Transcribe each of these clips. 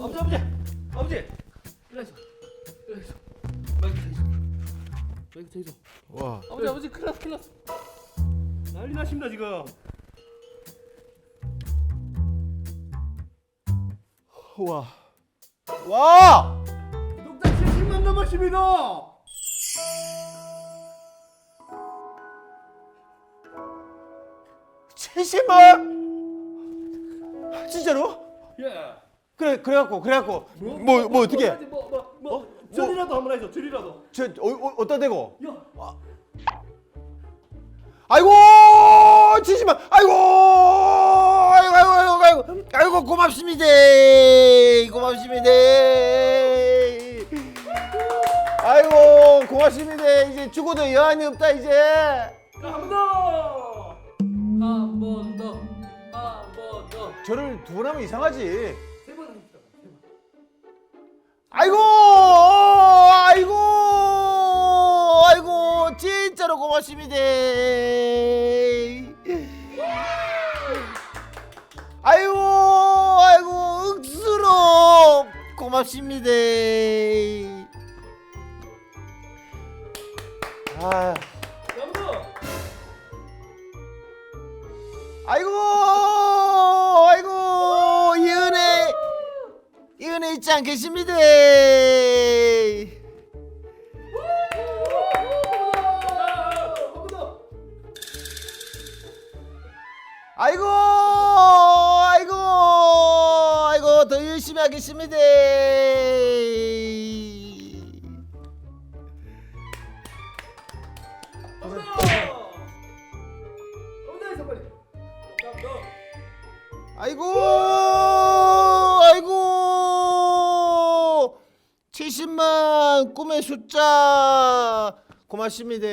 아버지 아버지 아버지 일로 있어 일로 있어 마이크 저 있어 마이크 저 있어 와. 아버지 아버지 큰일 났어 큰일 났어 난리 나십니다 지금 와. 와! 구독자 70만 넘었습니다 70만? 진짜로? 예 그래 그래갖고 그래갖고. 뭐? 뭐 어떻게? 뭐뭐 뭐 어? 절이라도 한번 해줘 절이라도. 저 어, 어, 어디다 대고? 야. 아이고 70만 아이고 아이고 아이고 아이고 아이고. 아이고 고맙습니다. 고맙습니다. 아이고 고맙습니다. 이제 죽어도 여한이 없다 이제. 한번더한번더한번더. 저를 두 번 하면 이상하지 아이고 아이고 아이고 진짜로 고맙습니다. 아이고 아이고 억수로 고맙습니다. 아. 아이고 이 은혜 잊지 않겠습니다. 아이고 아이고 아이고 더 열심히 하겠습니다. 아이고 만 꿈의 숫자. 고맙습니다.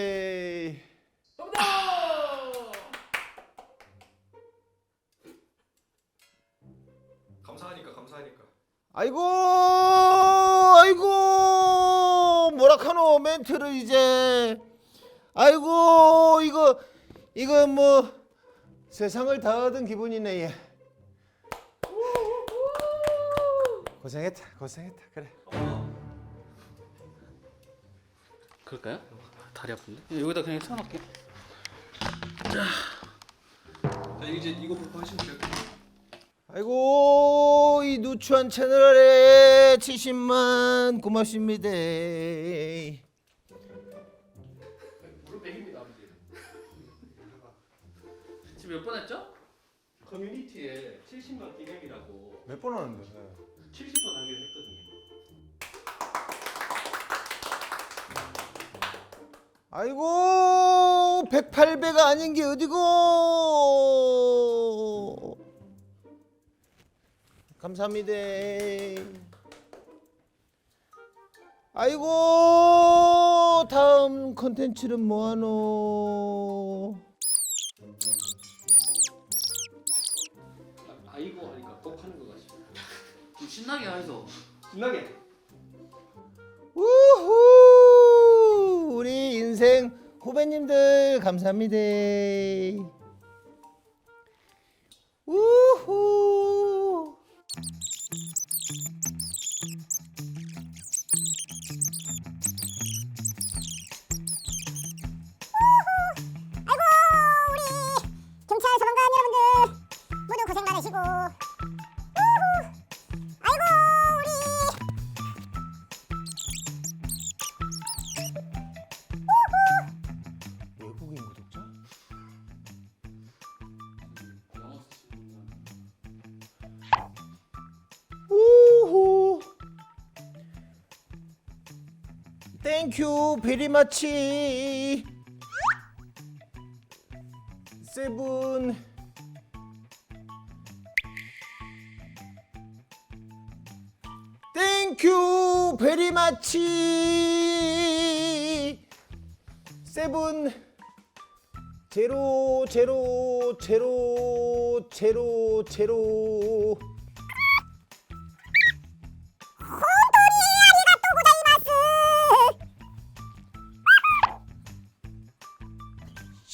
감사하니까 감사하니까. 아이고 아이고 뭐라카노 멘트를 이제. 아이고 이거 이거 뭐 세상을 다 얻은 기분이네 얘. 고생했다 고생했다. 그래 그럴까요? 다리 아픈데? 여기다 그냥 쳐놓을게 자. 이제 이거 보고 하시면 돼요. 아이고 이 누추한 채널에 70만 고맙습니다. 지금 몇 번 했죠? 커뮤니티에 70만 기념이라고. 몇 번 하는데? 70번 하기 아이고 108배가 아닌 게 어디고? 감사합니다. 아이고 다음 컨텐츠는 뭐하노? 아, 아이고 하니까 꼭 하는 것 같습니다 좀 신나게 해서. 신나게. 우후! 우리 인생 후배님들 감사합니다. 우후. 우리 경찰 소방관 여러분들 모두 고생 많으시고 땡큐 베리 마치 세븐 땡큐 베리 마치 세븐 제로 제로 제로 제로 제로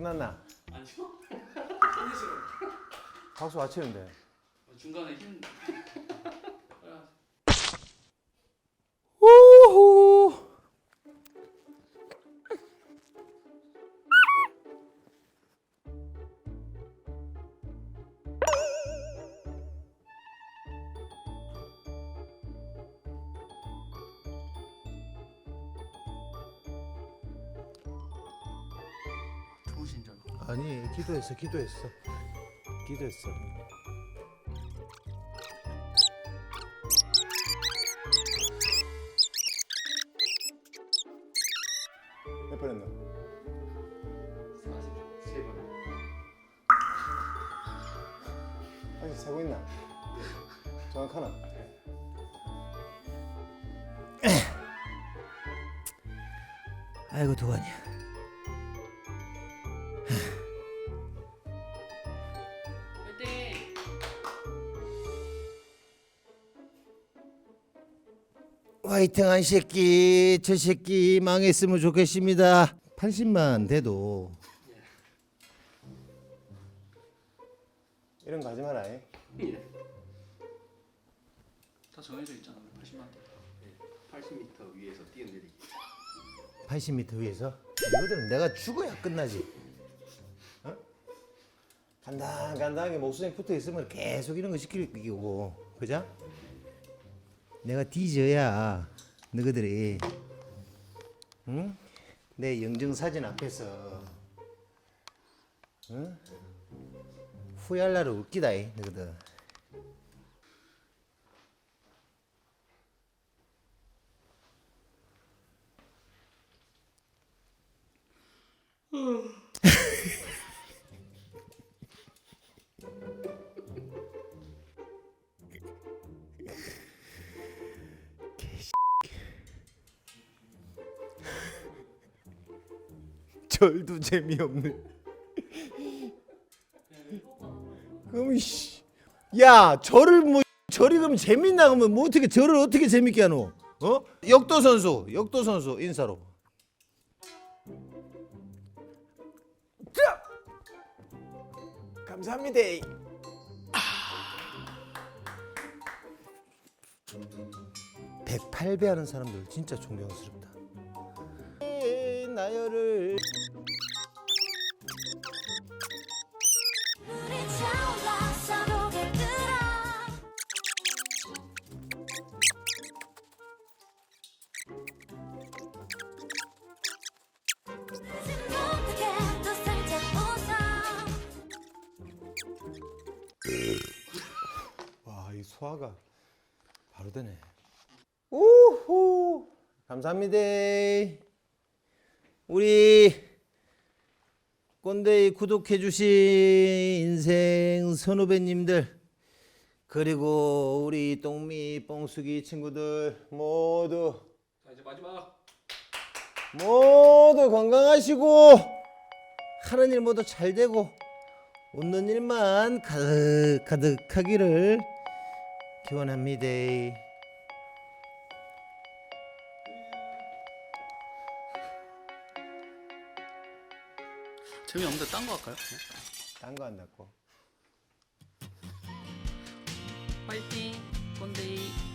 끝났나? 아니요. 박수 맞히는데 중간에 힘. 아니 기도했어 기도했어 기도했어 몇 번 했나? 세 번. 아니 세고 있나? 정확하나? 아이고 도관이야 화이팅한 새끼 저 새끼 망했으면 좋겠습니다 80만 돼도 이런 거 하지 마라 이. 예. 다 정해져 있잖아요. 80만 대. 80m 위에서 뛰어내리기. 80m 위에서 이거들은 내가 죽어야 끝나지. 어? 간당 간당하게 목숨이 붙어 있으면 계속 이런 거 시킬 거고, 그죠? 내가 뒤져야 너희들이 응? 내 영정 사진 앞에서 응? 후회할 날은 웃기다, 이 너희들. 절도 재미없네. 그럼 씨, 야 절을 뭐 절이 그럼 재밌나 그러면 뭐 어떻게 절을 어떻게 재밌게 하노? 어? 역도 선수, 역도 선수 인사로. 자, 감사합니다. 108배 하는 사람들 진짜 존경스럽다. 나열을 와, 이 소화가 바로 되네. 우후. 감사합니다. 우리 꼰대이 구독해주신 인생 선후배님들 그리고 우리 똥미 뻥숙이 친구들 모두 자 이제 마지막. 모두 건강하시고 하는 일 모두 잘 되고 웃는 일만 가득 가득하기를 기원합니다. 재미없는데 딴 거 할까요? 네. 딴거 한다고. 파이팅 꼰대.